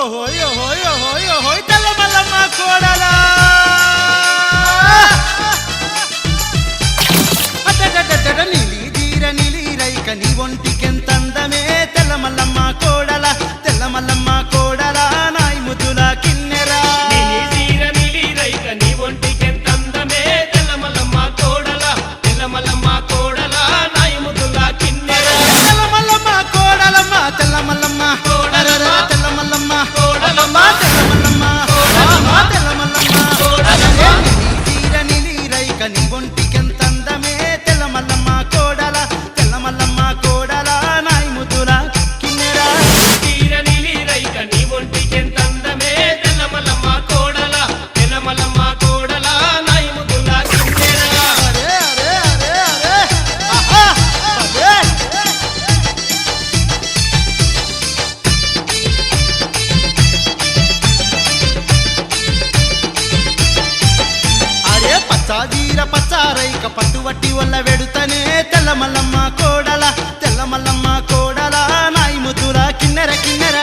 ఓహోయ్ ఓహోయ్ ఓహోయ్ ఓహోయ్ తెల్ల మల్లమ్మ కోడలా నీ ఒంటికెంత అందమే తెల్ల మల్లమ్మ కోడల తెల్ల మల్ల సాగీర పచ్చారైక పట్టువట్టి వల్ల వెడుతనే తెల్లమల్లమ్మ కోడల తెల్లమల్లమ్మ కోడల నాయి ముద్దుల కిన్నెర కిన్నెరా.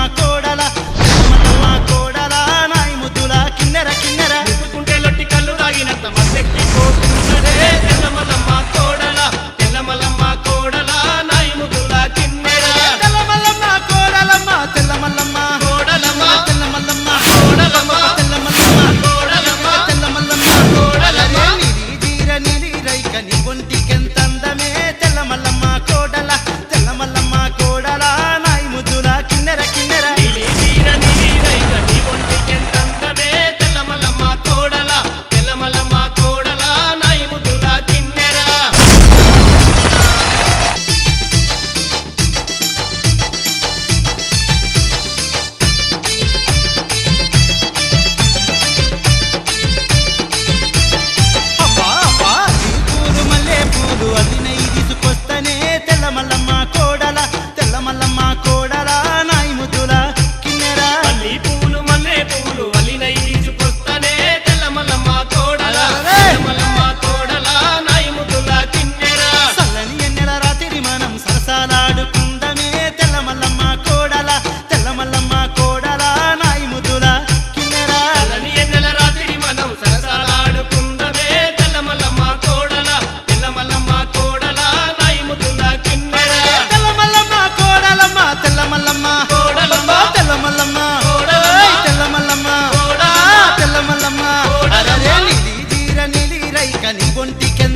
నీ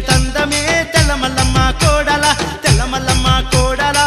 అందమే తెల్లమల్లమ్మ కోడల తెల్లమల్లమ్మ కోడలా